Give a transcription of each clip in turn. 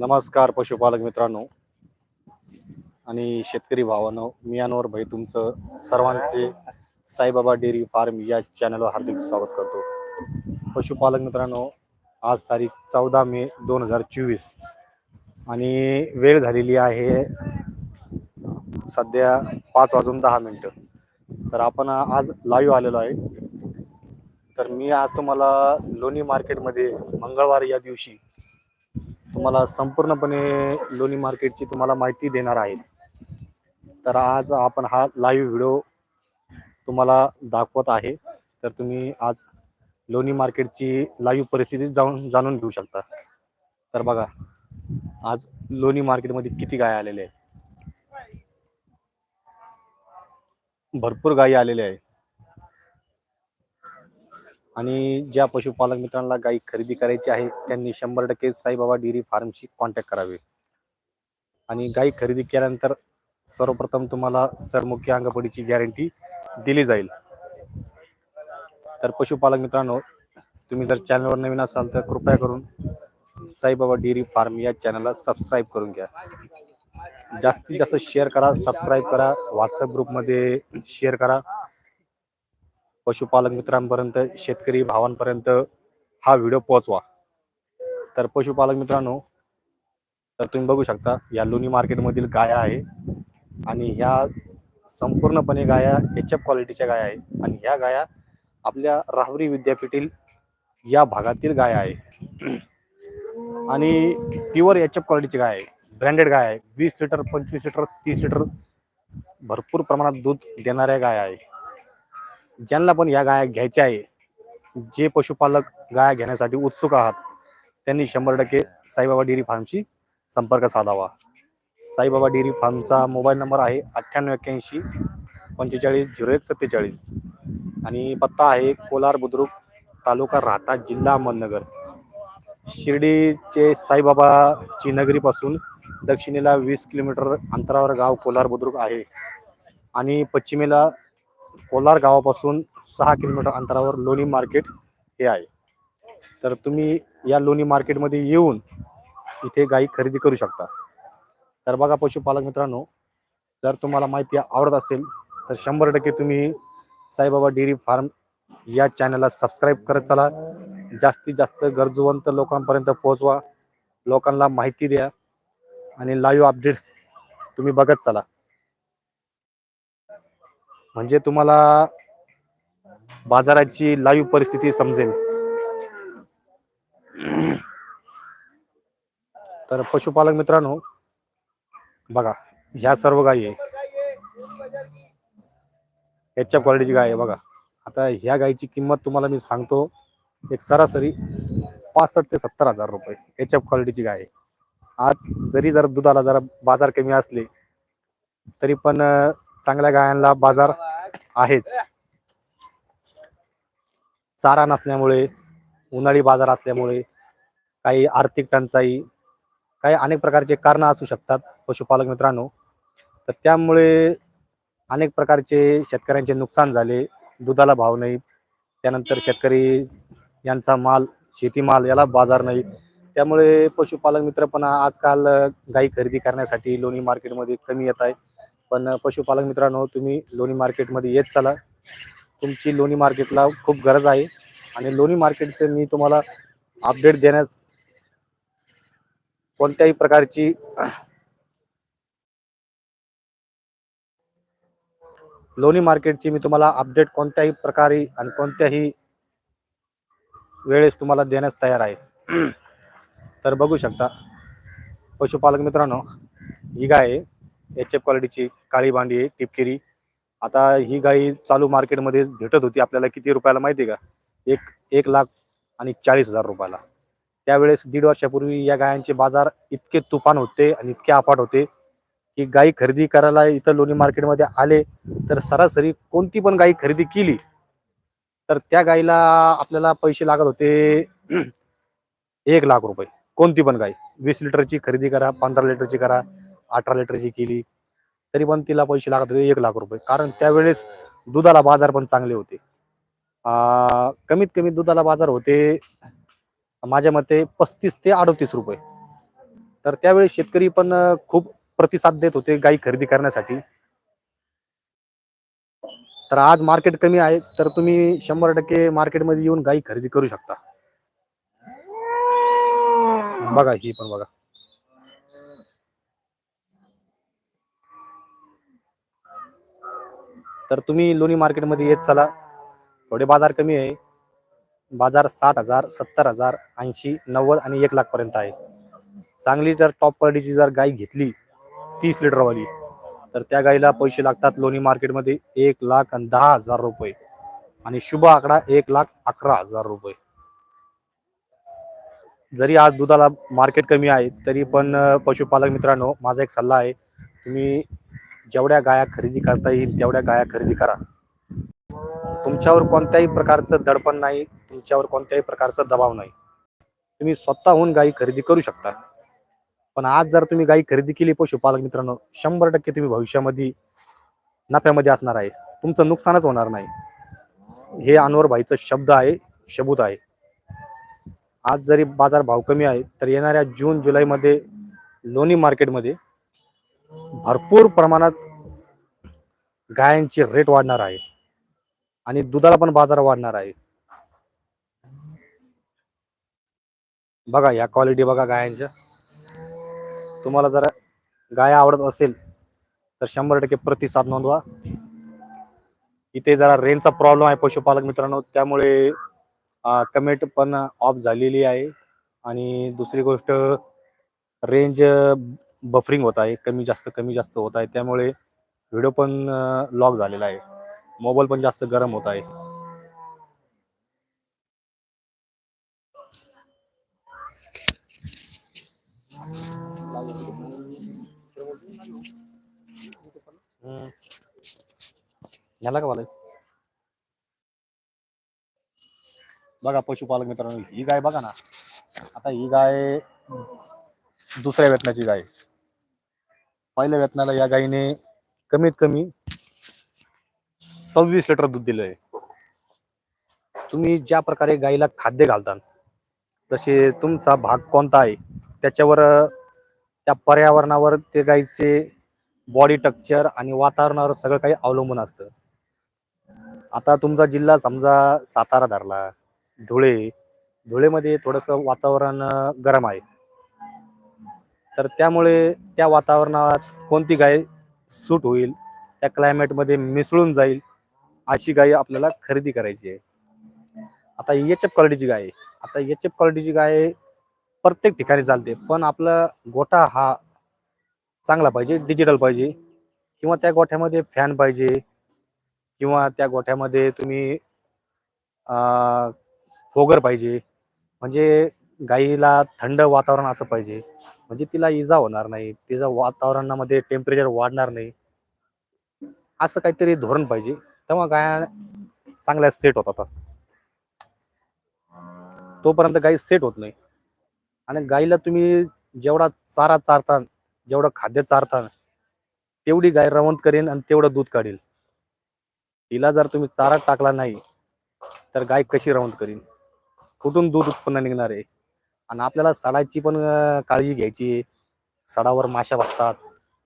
नमस्कार पशुपालक मित्रांनो. आणि शेतकरी भावानो मी अनवर भाई तुमचं सर्वांचे साईबाबा डेअरी फार्म या चॅनलवर हार्दिक स्वागत करतो. पशुपालक मित्रांनो आज तारीख चौदा मे दोन हजार चोवीस आणि वेळ झालेली आहे सध्या पाच वाजून दहा मिनटं. तर आपण आज लाईव्ह आलेलो आहे. तर मी आज तुम्हाला लोणी मार्केटमध्ये मंगळवार या दिवशी तुम्हाला संपूर्णपणे लोणी मार्केटची तुम्हाला माहिती देणार आहे. तर आज आपण हा लाईव्ह व्हिडिओ तुम्हाला दाखवत आहे. तर तुम्ही आज लोणी मार्केटची लाईव्ह परिस्थिती जाऊन जाणून घेऊ शकता. तर बघा आज लोणी मार्केटमध्ये किती गाय आलेले आहेत? भरपूर गायी आलेल्या आहे आणि ज्या पशुपालक मित्रांना गायी खरेदी करायची आहे त्यांनी शंभर टक्के साईबाबा डेअरी फार्मशी कॉन्टॅक्ट करावे. आणि गायी खरेदी केल्यानंतर सर्वप्रथम तुम्हाला सरमुखी अंगपडीची गॅरंटी दिली जाईल. तर पशुपालक मित्रांनो तुम्ही जर चॅनलवर नवीन असाल तर कृपया करून साईबाबा डेअरी फार्म या चॅनलला सबस्क्राईब करून घ्या. जास्तीत जास्त शेअर करा सबस्क्राईब करा व्हॉट्सअप ग्रुपमध्ये शेअर करा. पशुपालक मित्रांपर्यंत शेतकरी भावांपर्यंत हा व्हिडिओ पोहोचवा. तर पशुपालक मित्रांनो तर तुम्ही बघू शकता या लोणी मार्केटमधील गाया आहे आणि ह्या संपूर्णपणे गाया एच एफ क्वालिटीच्या गाया आहे आणि ह्या गाया आपल्या राहुरी विद्यापीठील या भागातील गाय आहे आणि प्युअर एच एफ क्वालिटीची गाय आहे. ब्रँडेड गाय आहे. वीस लिटर पंचवीस लिटर तीस लिटर भरपूर प्रमाणात दूध देणाऱ्या गाय आहे ज्यांना पण या गाया घ्यायच्या आहे जे पशुपालक गाया घेण्यासाठी उत्सुक आहात त्यांनी शंभर टक्के साईबाबा डेअरी फार्मशी संपर्क साधावा. साईबाबा डेअरी फार्मचा मोबाईल नंबर आहे अठ्ठ्याण्णव एक्क्याऐंशी पंचेचाळीस झिरो एक सत्तेचाळीस आणि पत्ता आहे कोलार बुद्रुक तालुका राहता जिल्हा अहमदनगर. शिर्डीचे साईबाबाची नगरीपासून दक्षिणेला वीस किलोमीटर अंतरावर गाव कोलार बुद्रुक आहे आणि पश्चिमेला कोलार गावापासून सहा किलोमीटर अंतरावर लोणी मार्केट हे आहे. तर तुम्ही या लोणी मार्केटमध्ये येऊन इथे गाई खरेदी करू शकता. तर बघा पशुपालक मित्रांनो जर तुम्हाला माहिती आवडत असेल तर शंभर टक्के तुम्ही साईबाबा डेअरी फार्म या चॅनलला सबस्क्राईब करत चला. जास्तीत जास्त गरजवंत लोकांपर्यंत पोहोचवा. लोकांना माहिती द्या आणि लाईव्ह अपडेट्स तुम्ही बघत चला. म्हणजे तुम्हाला बाजाराची लाईव्ह परिस्थिती समजेल. तर पशुपालक मित्रांनो बघा ह्या सर्व गायी आहे. याच्या क्वालिटीची गाय आहे बघा. आता ह्या गायीची किंमत तुम्हाला मी सांगतो एक सरासरी पासष्ट ते सत्तर हजार रुपये याच्या क्वालिटीची गाय आहे. आज जरी जर दुधाला जरा बाजार कमी असले तरी पण चांगल्या गायांना बाजार आहेच. चारा नसल्यामुळे उन्हाळी बाजार असल्यामुळे काही आर्थिक टंचाई काही अनेक प्रकारचे कारण असू शकतात पशुपालक मित्रांनो. तर त्यामुळे अनेक प्रकारचे शेतकऱ्यांचे नुकसान झाले दुधाला भाव नाही. त्यानंतर शेतकरी यांचा माल शेतीमाल याला बाजार नाही. त्यामुळे पशुपालक मित्र पण आजकाल गाई खरेदी करण्यासाठी लोणी मार्केटमध्ये कमी येत आहे. पण पशुपालक मित्रांनो तुम्ही लोणी मार्केटमध्ये येत चला. तुमची लोणी मार्केटला खूप गरज आहे. आणि लोणी मार्केटचे मी तुम्हाला अपडेट देण्यास कोणत्याही प्रकारची लोणी मार्केटची मी तुम्हाला अपडेट कोणत्याही प्रकारे आणि कोणत्याही वेळेस तुम्हाला देण्यास तयार आहे. तर बघू शकता पशुपालक मित्रांनो ही गाय आहे. एच एफ क्वालिटीची काळी भांडी आहे टिपकिरी. आता ही गाई चालू मार्केटमध्ये भेटत होती. आपल्याला किती रुपयाला माहिती आहे का? एक एक लाख आणि चाळीस हजार रुपयाला. त्यावेळेस दीड वर्षापूर्वी या गायांचे बाजार इतके तुफान होते आणि इतके अफाट होते की गाई खरेदी करायला इथं लोणी मार्केटमध्ये आले तर सरासरी कोणती पण गाई खरेदी केली तर त्या गाईला आपल्याला पैसे लागत होते एक लाख रुपये. कोणती पण गाय वीस लिटरची खरेदी करा पंधरा लिटरची करा अठरा लिटरची केली. तरी पण तिला पैसे लागत होते एक लाख रुपये. कारण त्यावेळेस दुधाला बाजार पण चांगले होते. कमीत कमी दुधाला बाजार होते माझ्या मते पस्तीस ते अडतीस रुपये. तर त्यावेळी शेतकरी पण खूप प्रतिसाद देत होते गाई खरेदी करण्यासाठी. तर आज मार्केट कमी आहे तर तुम्ही शंभर टक्के मार्केटमध्ये येऊन गाई खरेदी करू शकता. बघा ही पण बघा. तर तुम्ही लोणी मार्केटमध्ये येत चला. थोडे बाजार कमी आहे. बाजार साठ हजार सत्तर हजार ऐंशी नव्वद आणि एक लाखपर्यंत आहे. चांगली जर टॉप क्वालिटीची जर गाय घेतली तीस लिटरवाली तर त्या गाईला पैसे लागतात लोणी मार्केटमध्ये एक लाख आणि दहा हजार रुपये. आणि शुभ आकडा एक लाख अकरा हजार रुपये. जरी आज दुधाला मार्केट कमी आहे तरी पण पशुपालक मित्रांनो माझा एक सल्ला आहे तुम्ही जेवढ्या गाया खरेदी करता येईल तेवढ्या गाया खरेदी करा. तुमच्यावर कोणत्याही प्रकारचं दडपण नाही तुमच्यावर कोणत्याही प्रकारचा दबाव नाही. तुम्ही स्वतःहून गायी खरेदी करू शकता. पण आज जर तुम्ही गायी खरेदी केली पशुपालक मित्रांनो शंभर टक्के तुम्ही भविष्यामध्ये नफ्यामध्ये असणार आहे. तुमचं नुकसानच होणार नाही. हे अनवर भाईचं शब्द आहे शबूत आहे. आज जरी बाजार भाव कमी आहे तर येणाऱ्या जून जुलैमध्ये लोणी मार्केटमध्ये भरपूर प्रमाणात गायांचे रेट वाढणार आहे. आणि दुधाला पण बाजार वाढणार आहे. बघा या क्वालिटी बघा गायांच्या. तुम्हाला जर गाय आवडत असेल तर शंभर टक्के प्रतिसाद नोंदवा. इथे जरा रेंजचा प्रॉब्लेम आहे पशुपालक मित्रांनो त्यामुळे कमेंट पण ऑफ झालेली आहे. आणि दुसरी गोष्ट रेंज बफरिंग होत आहे कमी जास्त कमी जास्त होत आहे. त्यामुळे व्हिडिओ पण लॉक झालेला आहे. मोबाईल पण जास्त गरम होत आहे. झाला का मला बघा पशुपालक मित्रांनो ही गाय बघा ना. आता ही गाय दुसऱ्या वेतनाची गाय पहिल्या वेतनाला या गायीने कमीत कमी सव्वीस लिटर दूध दिलंय. तुम्ही ज्या प्रकारे गाईला खाद्य घालता तसे तुमचा भाग कोणता आहे त्याच्यावर त्या पर्यावरणावर ते गाईचे बॉडी टक्चर आणि वातावरणावर सगळं काही अवलंबून असतं. आता तुमचा जिल्हा समजा सातारा धरला धुळे धुळेमध्ये थोडंसं वातावरण गरम आहे. तर त्यामुळे त्या वातावरणात कोणती गाय सूट होईल त्या क्लायमेटमध्ये मिसळून जाईल अशी गाय आपल्याला खरेदी करायची आहे. आता एच एफ क्वालिटीची गाय आहे. आता एच एफ क्वालिटीची गाय प्रत्येक ठिकाणी चालते पण आपला गोठा हा चांगला पाहिजे डिजिटल पाहिजे किंवा त्या गोठ्यामध्ये फॅन पाहिजे किंवा त्या गोठ्यामध्ये तुम्ही फोगर पाहिजे. म्हणजे गाईला थंड वातावरण असं पाहिजे. म्हणजे तिला इजा होणार नाही तिचं वातावरणामध्ये टेम्परेचर वाढणार नाही. असं काहीतरी धोरण पाहिजे. तेव्हा गाया चांगल्या सेट होतात तोपर्यंत गाई सेट होत नाही. आणि गाईला तुम्ही जेवढा चारा चारता जेवढं खाद्य चारता तेवढी गाय रवंत करेन आणि तेवढं दूध काढेल तिला जर तुम्ही चारा टाकला नाही तर गाय कशी रवंत करीन? कुठून दूध उत्पन्न निघणार आहे? आणि आपल्याला सडाची पण काळजी घ्यायची. सडावर माशा बसतात.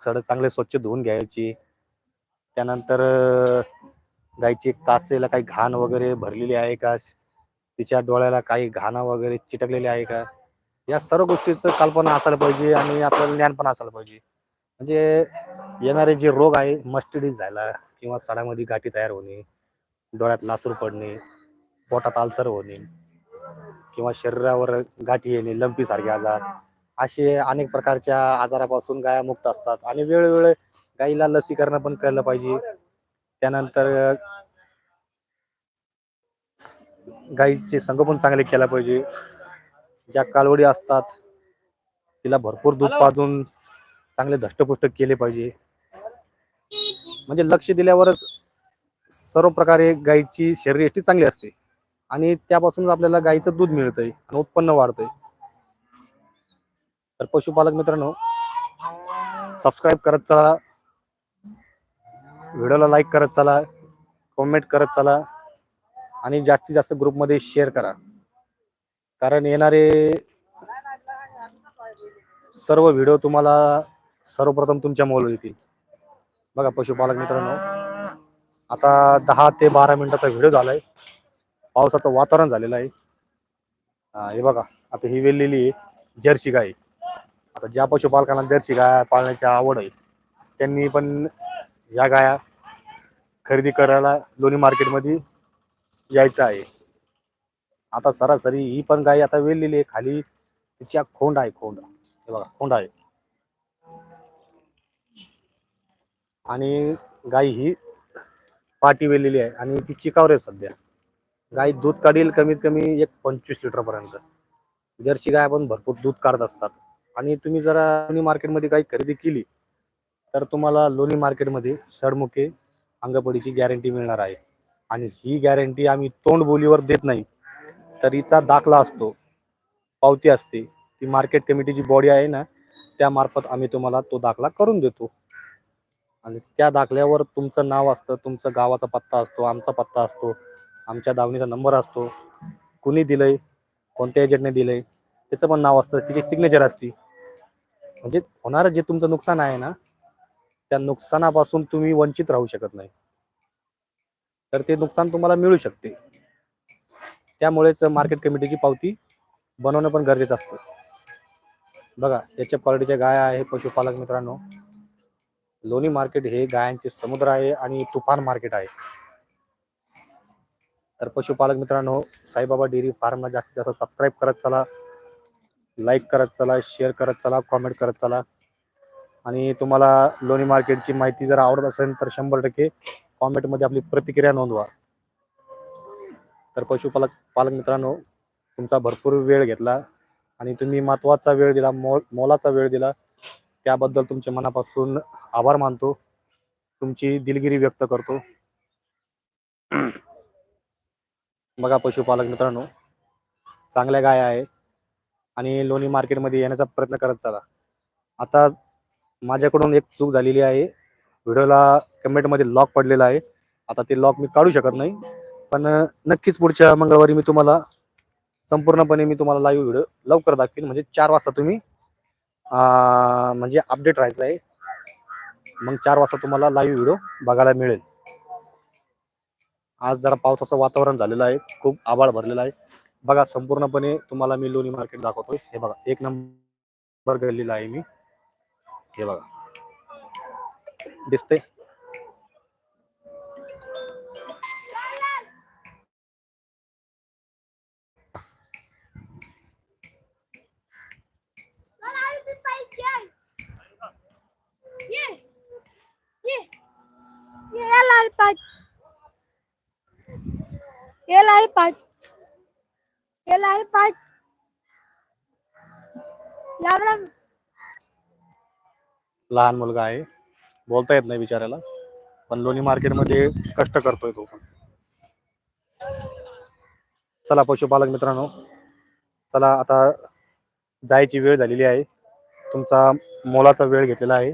सड चांगले स्वच्छ धुवून घ्यायची. त्यानंतर गायची कासेला काही घाण वगैरे भरलेली आहे का? तिच्या डोळ्याला काही घाण वगैरे चिटकलेली आहे का? या सर्व गोष्टीचं कल्पना असायला पाहिजे आणि आपल्याला ज्ञान पण असायला पाहिजे. म्हणजे येणारे जे रोग आहे मस्टडीज झाला किंवा सडामध्ये गाठी तयार होणे डोळ्यात लासूर पडणे पोटात आलसर होणे किंवा शरीरावर गाठी येणे लंपी सारखे आजार असे अनेक प्रकारच्या आजारापासून गाया मुक्त असतात. आणि वेळोवेळी गाईला लसीकरण पण केलं पाहिजे. त्यानंतर गाईचे संगोपन चांगले केलं पाहिजे. ज्या कालवडी असतात तिला भरपूर दूध पाजून चांगले धष्टपुष्ट केले पाहिजे. म्हणजे लक्ष दिल्यावरच सर्व प्रकारे गाईची शरीरयष्टी चांगली असते. आणि त्यापासूनच आपल्याला गाईचं दूध मिळतंय आणि उत्पन्न वाढतंय. तर पशुपालक मित्रांनो सबस्क्राईब करत चला. व्हिडिओला लाईक करत चला. कमेंट करत चला. आणि जास्तीत जास्त ग्रुपमध्ये शेअर करा. कारण येणारे सर्व व्हिडिओ तुम्हाला सर्वप्रथम तुमच्या मोबाईल येतील. बघा पशुपालक मित्रांनो आता दहा ते बारा मिनिटाचा व्हिडिओ झालाय. पावसाचं वातावरण झालेलं आहे. हे बघा आता ही वेललेली आहे जर्सी गाय. आता ज्या पशुपालकांना जर्सी गाय पाळण्याची आवड आहे त्यांनी पण या गाया खरेदी करायला लोणी मार्केटमध्ये यायचं आहे. आता सरासरी ही पण गाय आता वेललेली आहे खाली तिच्या खोंड आहे खोंड. हे बघा खोंड आहे. आणि गाय ही पाटी वेलेली आहे आणि ती चिकावर आहे सध्या. गाय दूध काढील कमीत कमी एक पंचवीस लिटर पर्यंत. जर्सी गाय पण भरपूर दूध काढत असतात. आणि तुम्ही जरा लोणी मार्केटमध्ये काही खरेदी केली तर तुम्हाला लोणी मार्केटमध्ये सडमुखे अंगपडीची गॅरंटी मिळणार आहे. आणि ही गॅरंटी आम्ही तोंड बोलीवर देत नाही तर हिचा दाखला असतो पावती असते. ती मार्केट कमिटीची बॉडी आहे ना त्यामार्फत आम्ही तुम्हाला तो दाखला करून देतो. आणि त्या दाखल्यावर तुमचं नाव असतं तुमचं गावाचा पत्ता असतो आमचा पत्ता असतो आमच्या दावणीचा नंबर असतो. कुणी दिलंय कोणत्या एजंटने दिलंय त्याचं पण नाव असतं तिची सिग्नेचर असती. म्हणजे होणारं जे तुमचं नुकसान आहे ना त्या नुकसानापासून तुम्ही वंचित राहू शकत नाही. तर ते नुकसान तुम्हाला मिळू शकते. त्यामुळेच मार्केट कमिटीची पावती बनवणं पण गरजेचं असतं. बघा याच्या क्वालिटीच्या गाय आहे पशुपालक मित्रांनो. लोणी मार्केट हे गायांचे समुद्र आहे आणि तुफान मार्केट आहे. तर पशुपालक मित्रांनो साईबाबा डेअरी फार्मला जास्तीत जास्त सबस्क्राईब करत चला लाईक करत चला शेअर करत चला कॉमेंट करत चला. आणि तुम्हाला लोणी मार्केटची माहिती जर आवडत असेल तर शंभर टक्के कॉमेंटमध्ये आपली प्रतिक्रिया नोंदवा. तर पशुपालक पालक मित्रांनो तुमचा भरपूर वेळ घेतला आणि तुम्ही महत्त्वाचा वेळ दिला मोल मोलाचा वेळ दिला त्याबद्दल तुमच्या मनापासून आभार मानतो. तुमची दिलगिरी व्यक्त करतो. बघा पशुपालक मित्रांनो चांगल्या गाय आहेत आणि लोणी मार्केटमध्ये येण्याचा प्रयत्न करत चला. आता माझ्याकडून एक चूक झालेली आहे. व्हिडिओला कमेंटमध्ये लॉक पडलेला आहे. आता ते लॉक मी काढू शकत नाही. पण नक्कीच पुढच्या मंगळवारी मी तुम्हाला संपूर्णपणे मी तुम्हाला लाईव्ह व्हिडिओ लवकर दाखवेन. म्हणजे चार वाजता तुम्ही म्हणजे अपडेट राहायचं आहे. मग चार वाजता तुम्हाला लाईव्ह व्हिडिओ बघायला मिळेल. आज जरा पावसाचं वातावरण झालेलं आहे खूप आभाळ भरलेला आहे बघा संपूर्णपणे तुम्हाला मी लोणी मार्केट दाखवतोय हे बघा एक नंबर गल्लीला आहे मी हे बघा दिसते ये ये ये लाल पाच El लाल पाच ये लाल लहान मुलगा आहे. बोलता येत नाही बिचाऱ्याला. पण लोणी मार्केटमध्ये कष्ट करतोय तो पण. चला पशुपालक मित्रांनो. चला आता जायची वेळ झालेली आहे. तुमचा मोलाचा वेळ घेतलेला आहे.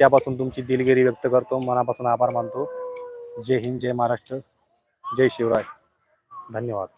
त्यापासून तुमची दिलगिरी व्यक्त करतो. मनापासून आभार मानतो. जय हिंद जय महाराष्ट्र. जय शिवराय. धन्यवाद.